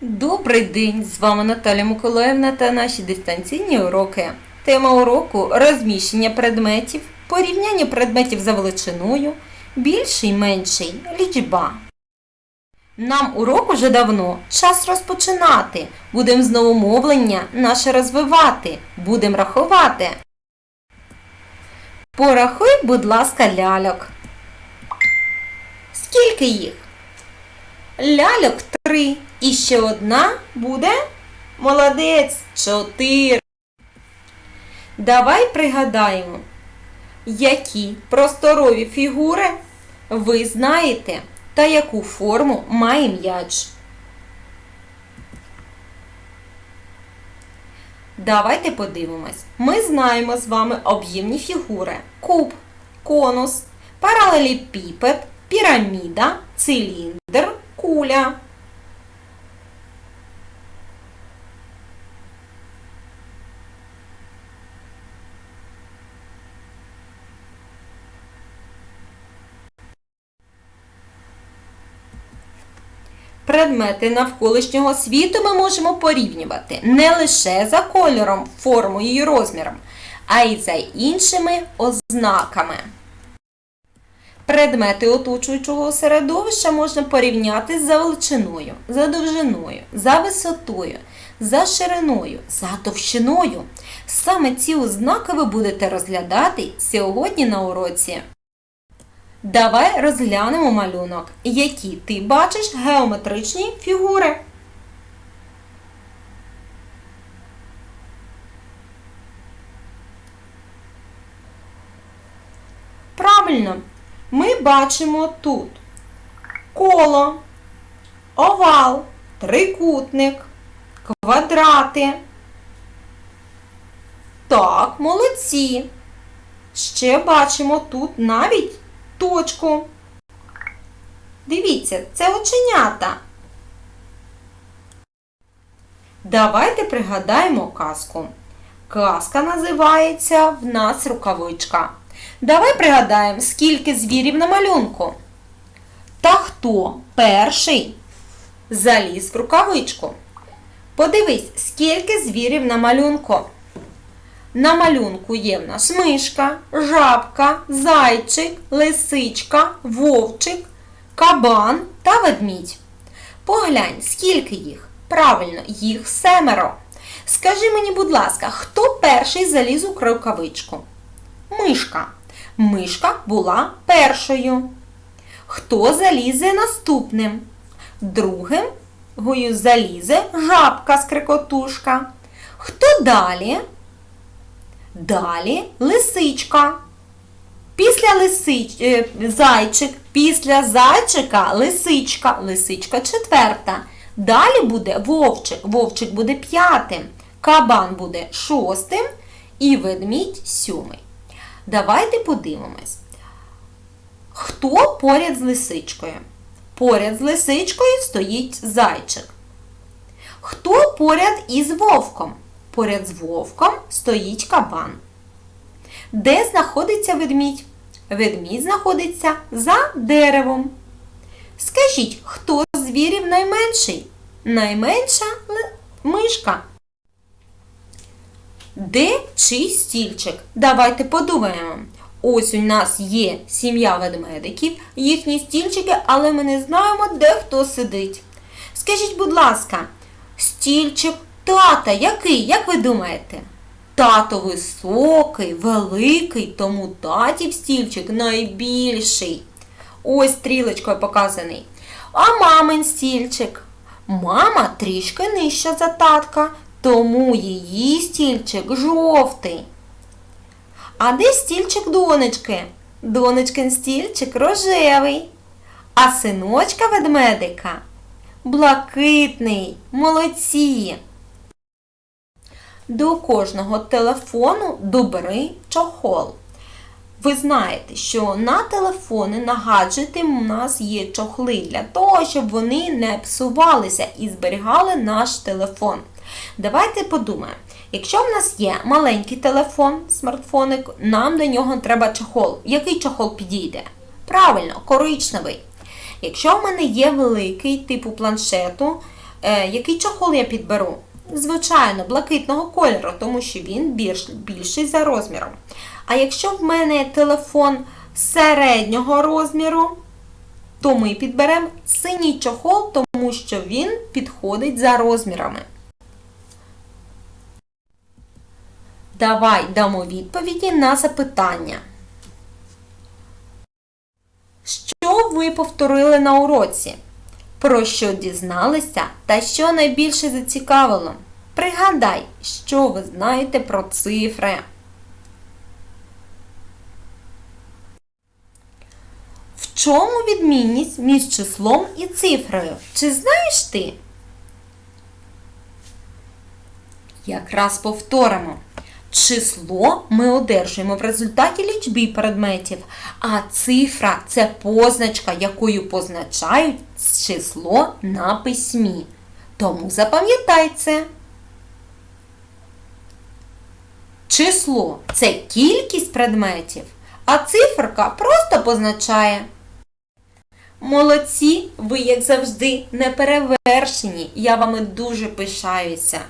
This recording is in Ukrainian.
Добрий день! З вами Наталя Миколаївна та наші дистанційні уроки. Тема уроку розміщення предметів, порівняння предметів за величиною, більший, менший, лічба. Нам урок уже давно. Час розпочинати. Будемо знову мовлення наше розвивати. Будемо рахувати. Порахуй, будь ласка, ляльок. Скільки їх? Ляльок три. І ще одна буде молодець чотири. Давай пригадаємо, які просторові фігури ви знаєте та яку форму має м'яч. Давайте подивимось. Ми знаємо з вами об'ємні фігури: куб, конус, паралелепіпед, піраміда, циліндр, куля. Предмети навколишнього світу ми можемо порівнювати не лише за кольором, формою і розміром, а й за іншими ознаками. Предмети оточуючого середовища можна порівняти за величиною, за довжиною, за висотою, за шириною, за товщиною. Саме ці ознаки ви будете розглядати сьогодні на уроці. Давай розглянемо малюнок, які ти бачиш геометричні фігури. Правильно, ми бачимо тут коло, овал, трикутник, квадрати. Так, молодці. Ще бачимо тут навіть точку. Дивіться, це оченята. Давайте пригадаємо казку. Казка називається В нас рукавичка. Давай пригадаємо, скільки звірів на малюнку. Та хто перший заліз в рукавичку? Подивись, скільки звірів на малюнку. На малюнку є в нас мишка, жабка, зайчик, лисичка, вовчик, кабан та ведмідь. Поглянь, скільки їх? Правильно, їх семеро. Скажи мені, будь ласка, хто перший заліз у рукавичку? Мишка. Мишка була першою. Хто залізе наступним? Другим залізе жабка скрикотушка. Хто далі? Далі лисичка. Після лисич... е, зайчик, після зайчика лисичка, лисичка четверта. Далі буде вовчик, вовчик буде п'ятим, кабан буде шостим і ведмідь сьомий. Давайте подивимось. Хто поряд з лисичкою? Поряд з лисичкою стоїть зайчик. Хто поряд із вовком? Поряд з вовком стоїть кабан. Де знаходиться ведмідь? Ведмідь знаходиться за деревом. Скажіть, хто з звірів найменший? Найменша мишка. Де чий стільчик? Давайте подумаємо. Ось у нас є сім'я ведмедиків, їхні стільчики, але ми не знаємо, де хто сидить. Скажіть, будь ласка, стільчик тата який, як ви думаєте? Тато високий, великий, тому татів стільчик найбільший. Ось стрілочкою показаний. А мамин стільчик. Мама трішки нижча за татка, тому її стільчик жовтий. А де стільчик донечки? Донечкин стільчик рожевий. А синочка ведмедика блакитний. Молодці. До кожного телефону добри чохол. Ви знаєте, що на телефони, на гаджети у нас є чохли для того, щоб вони не псувалися і зберігали наш телефон. Давайте подумаємо. Якщо в нас є маленький телефон, смартфоник, нам до нього треба чохол. Який чохол підійде? Правильно, коричневий. Якщо в мене є великий типу планшету, Е, який чохол я підберу? Звичайно, блакитного кольору, тому що він більш, більший за розміром. А якщо в мене телефон середнього розміру, то ми підберемо синій чохол, тому що він підходить за розмірами. Давай дамо відповіді на запитання. Що ви повторили на уроці? Про що дізналися та що найбільше зацікавило? Пригадай, що ви знаєте про цифри. В чому відмінність між числом і цифрою? Чи знаєш ти? Якраз повторимо. Число ми одержуємо в результаті лічби предметів, а цифра це позначка, якою позначають число на письмі. Тому запам'ятай це. Число це кількість предметів, а циферка просто позначає. Молодці, ви, як завжди, неперевершені. Я вами дуже пишаюся.